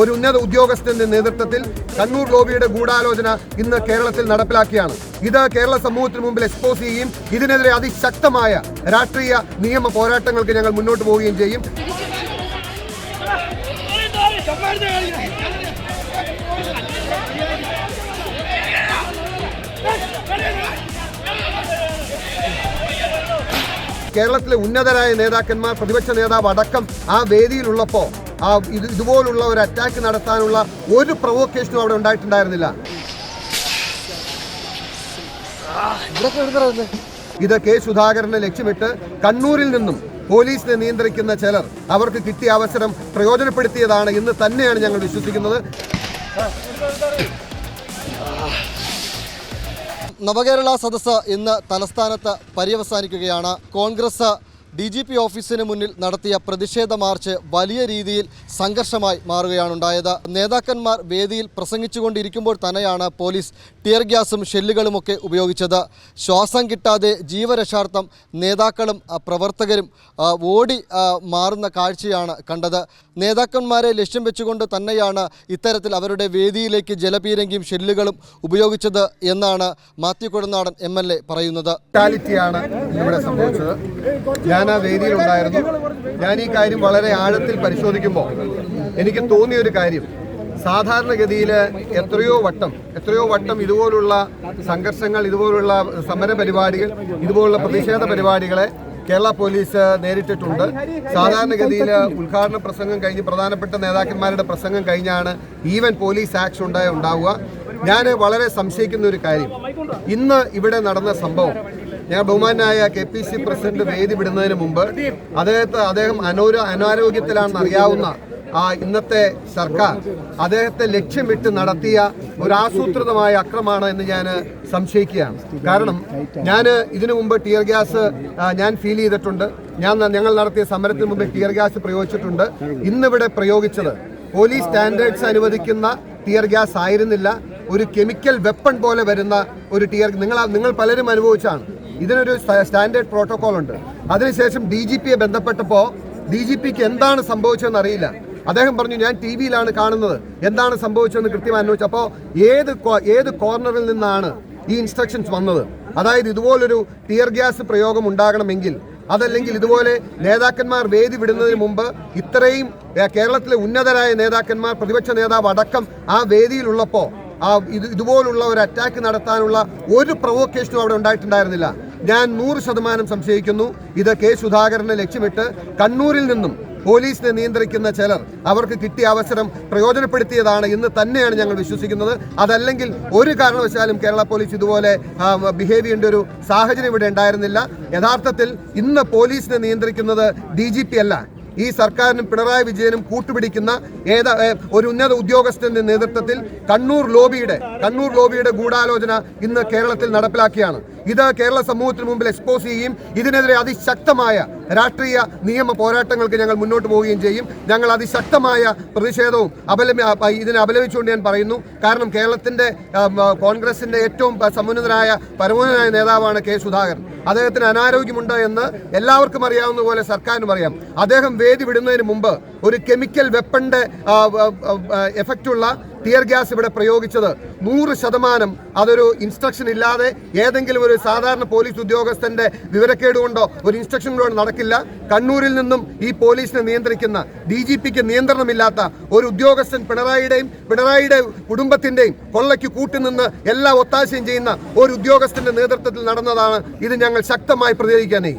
ഒരു ഉന്നത ഉദ്യോഗസ്ഥന്റെ നേതൃത്വത്തിൽ കണ്ണൂർ ലോബിയുടെ ഗൂഢാലോചന ഇന്ന് കേരളത്തിൽ നടപ്പിലാക്കിയാണ്. ഇത് കേരള സമൂഹത്തിന് മുമ്പിൽ എക്സ്പോസ് ചെയ്യുകയും ഇതിനെതിരെ അതിശക്തമായ രാഷ്ട്രീയ നിയമ പോരാട്ടങ്ങൾക്ക് ഞങ്ങൾ മുന്നോട്ട് പോവുകയും ചെയ്യും. കേരളത്തിലെ ഉന്നതരായ നേതാക്കന്മാർ പ്രതിപക്ഷ നേതാവ് അടക്കം ആ വേദിയിലുള്ളപ്പോൾ ആ ഇത് ഇതുപോലുള്ള ഒരു അറ്റാക്ക് നടത്താനുള്ള ഒരു പ്രൊവോക്കേഷനും അവിടെ ഉണ്ടായിട്ടുണ്ടായിരുന്നില്ല. ഇത് കെ സുധാകരനെ ലക്ഷ്യമിട്ട് കണ്ണൂരിൽ നിന്നും പോലീസിനെ നിയന്ത്രിക്കുന്ന ചിലർ അവർക്ക് കിട്ടിയ അവസരം പ്രയോജനപ്പെടുത്തിയതാണ് എന്ന് തന്നെയാണ് ഞങ്ങൾ വിശ്വസിക്കുന്നത്. നവകേരള സദസ്സ് ഇന്ന് തലസ്ഥാനത്ത് പര്യവസാനിക്കുകയാണ്. കോൺഗ്രസ് ഡി ജി പി ഓഫീസിന് മുന്നിൽ നടത്തിയ പ്രതിഷേധ മാർച്ച് വലിയ രീതിയിൽ സംഘർഷമായി മാറുകയാണ് ഉണ്ടായത് നേതാക്കന്മാർ വേദിയിൽ പ്രസംഗിച്ചുകൊണ്ടിരിക്കുമ്പോൾ തന്നെയാണ് പോലീസ് ടിയർ ഗ്യാസും ഷെല്ലുകളുമൊക്കെ ഉപയോഗിച്ചത്. ശ്വാസം കിട്ടാതെ ജീവരക്ഷാർത്ഥം നേതാക്കളും പ്രവർത്തകരും ഓടി മാറുന്ന കാഴ്ചയാണ് കണ്ടത്. നേതാക്കന്മാരെ ലക്ഷ്യം വെച്ചുകൊണ്ട് തന്നെയാണ് ഇത്തരത്തിൽ അവരുടെ വേദിയിലേക്ക് ജലപീരങ്കിയും ഷെല്ലുകളും ഉപയോഗിച്ചത് എന്നാണ് Mathew Kodunadan M L A പറയുന്നത്. ഞാൻ ആ വേദിയിലുണ്ടായിരുന്നു. ഞാൻ ഈ കാര്യം വളരെ ആഴത്തിൽ പരിശോധിക്കുമ്പോൾ എനിക്ക് തോന്നിയൊരു കാര്യം. സാധാരണഗതിയിൽ എത്രയോ വട്ടം എത്രയോ വട്ടം ഇതുപോലുള്ള സംഘർഷങ്ങൾ ഇതുപോലുള്ള സമര പരിപാടികൾ ഇതുപോലുള്ള പ്രതിഷേധ പരിപാടികളെ കേരള പോലീസ് നേരിട്ടിട്ടുണ്ട്. സാധാരണഗതിയിൽ ഉദ്ഘാടന പ്രസംഗം കഴിഞ്ഞ് പ്രധാനപ്പെട്ട നേതാക്കന്മാരുടെ പ്രസംഗം കഴിഞ്ഞാണ് ഈവൻ പോലീസ് ആക്ഷൻ ഉണ്ടായ ഉണ്ടാവുക. ഞാൻ വളരെ സംശയിക്കുന്ന ഒരു കാര്യം. ഇന്ന് ഇവിടെ നടന്ന സംഭവം ഞാൻ ബഹുമാനായ കെ പി സി പ്രസിഡന്റ് വേദി വിടുന്നതിന് മുമ്പ് അദ്ദേഹത്തെ അദ്ദേഹം അനോര അനാരോഗ്യത്തിലാണെന്ന് അറിയാവുന്ന ആ ഇന്നത്തെ സർക്കാർ അദ്ദേഹത്തെ ലക്ഷ്യമിട്ട് നടത്തിയ ഒരു ആസൂത്രിതമായ അക്രമമാണ് എന്ന് ഞാൻ സംശയിക്കുകയാണ്. കാരണം ഞാൻ ഇതിനു മുമ്പ് ടിയർ ഗ്യാസ് ഞാൻ ഫീൽ ചെയ്തിട്ടുണ്ട്. ഞാൻ ഞങ്ങൾ നടത്തിയ സമരത്തിന് മുമ്പ് ടിയർ ഗ്യാസ് പ്രയോഗിച്ചിട്ടുണ്ട്. ഇന്നിവിടെ പ്രയോഗിച്ചത് പോലീസ് സ്റ്റാൻഡേർഡ്സ് അനുവദിക്കുന്ന ടിയർ ഗ്യാസ് ആയിരുന്നില്ല. ഒരു കെമിക്കൽ വെപ്പൺ പോലെ വരുന്ന ഒരു ടിയർ നിങ്ങൾ നിങ്ങൾ പലരും അനുഭവിച്ചാണ്. ഇതിനൊരു സ്റ്റാൻഡേർഡ് പ്രോട്ടോകോൾ ഉണ്ട്. അതിനുശേഷം ഡി ജി പിയെ ബന്ധപ്പെട്ടപ്പോൾ ഡി ജി പിക്ക് എന്താണ് സംഭവിച്ചതെന്ന് അറിയില്ല. അദ്ദേഹം പറഞ്ഞു ഞാൻ ടി വിയിലാണ് കാണുന്നത്. എന്താണ് സംഭവിച്ചതെന്ന് കൃത്യമായി അന്വേഷിച്ചു. അപ്പോൾ ഏത് ഏത് കോർണറിൽ നിന്നാണ് ഈ ഇൻസ്ട്രക്ഷൻസ് വന്നത്? അതായത് ഇതുപോലൊരു ടിയർ ഗ്യാസ് പ്രയോഗം ഉണ്ടാകണമെങ്കിൽ അതല്ലെങ്കിൽ ഇതുപോലെ നേതാക്കന്മാർ വേദി വിടുന്നതിന് മുമ്പ് ഇത്രയും കേരളത്തിലെ ഉന്നതരായ നേതാക്കന്മാർ പ്രതിപക്ഷ നേതാവ് അടക്കം ആ വേദിയിലുള്ളപ്പോൾ ആ ഇത് ഇതുപോലുള്ള ഒരു അറ്റാക്ക് നടത്താനുള്ള ഒരു പ്രൊവോക്കേഷനും അവിടെ ഉണ്ടായിട്ടുണ്ടായിരുന്നില്ല. ഞാൻ നൂറ് ശതമാനം സംശയിക്കുന്നു. ഇത് കെ സുധാകരനെ ലക്ഷ്യമിട്ട് കണ്ണൂരിൽ നിന്നും പോലീസിനെ നിയന്ത്രിക്കുന്ന ചിലർ അവർക്ക് കിട്ടിയ അവസരം പ്രയോജനപ്പെടുത്തിയതാണ് എന്ന് തന്നെയാണ് ഞങ്ങൾ വിശ്വസിക്കുന്നത്. അതല്ലെങ്കിൽ ഒരു കാരണവശാലും കേരള പോലീസ് ഇതുപോലെ ബിഹേവ് ചെയ്യേണ്ട ഒരു സാഹചര്യം ഇവിടെ ഉണ്ടായിരുന്നില്ല. യഥാർത്ഥത്തിൽ ഇന്ന് പോലീസിനെ നിയന്ത്രിക്കുന്നത് ഡി അല്ല. ഈ സർക്കാരിനും പിണറായി വിജയനും കൂട്ടുപിടിക്കുന്ന ഏതാ ഒരു ഉന്നത ഉദ്യോഗസ്ഥന്റെ നേതൃത്വത്തിൽ കണ്ണൂർ ലോബിയുടെ കണ്ണൂർ ലോബിയുടെ ഗൂഢാലോചന ഇന്ന് കേരളത്തിൽ നടപ്പിലാക്കിയാണ്. ഇത് കേരള സമൂഹത്തിന് മുമ്പിൽ എക്സ്പോസ് ചെയ്യുകയും ഇതിനെതിരെ അതിശക്തമായ രാഷ്ട്രീയ നിയമ പോരാട്ടങ്ങൾക്ക് ഞങ്ങൾ മുന്നോട്ട് പോവുകയും ചെയ്യും. ഞങ്ങൾ അതിശക്തമായ പ്രതിഷേധവും അപലപി അ- ഇതിനെ അപലപിച്ചുകൊണ്ട് ഞാൻ പറയുന്നു. കാരണം കേരളത്തിന്റെ കോൺഗ്രസിന്റെ ഏറ്റവും സമുന്നതനായ പരമോന്നതനായ നേതാവാണ് കെ സുധാകരൻ. അദ്ദേഹത്തിന് അനാരോഗ്യമുണ്ട് എന്ന് എല്ലാവർക്കും അറിയാവുന്ന പോലെ സർക്കാരിനും അറിയാം. അദ്ദേഹം വേദി വിടുന്നതിന് മുമ്പ് ഒരു കെമിക്കൽ വെപ്പന്റെ എഫക്റ്റ് ഉള്ള ടിയർ ഗ്യാസ് ഇവിടെ പ്രയോഗിച്ചത് നൂറ് ശതമാനം അതൊരു ഇൻസ്ട്രക്ഷൻ ഇല്ലാതെ ഏതെങ്കിലും ഒരു സാധാരണ പോലീസ് ഉദ്യോഗസ്ഥന്റെ വിവരക്കേട് കൊണ്ടോ ഒരു ഇൻസ്ട്രക്ഷൻ കൊണ്ടോ നടക്കില്ല. കണ്ണൂരിൽ നിന്നും ഈ പോലീസിനെ നിയന്ത്രിക്കുന്ന ഡി ജി പിക്ക് നിയന്ത്രണമില്ലാത്ത ഒരു ഉദ്യോഗസ്ഥൻ പിണറായിയുടെയും പിണറായിയുടെ കുടുംബത്തിന്റെയും കൊള്ളയ്ക്ക് കൂട്ടുനിന്ന് എല്ലാ ഒത്താശയും ചെയ്യുന്ന ഒരു ഉദ്യോഗസ്ഥന്റെ നേതൃത്വത്തിൽ നടന്നതാണ് ഇത് ഞങ്ങൾ ശക്തമായി പ്രതികരിക്കാനേ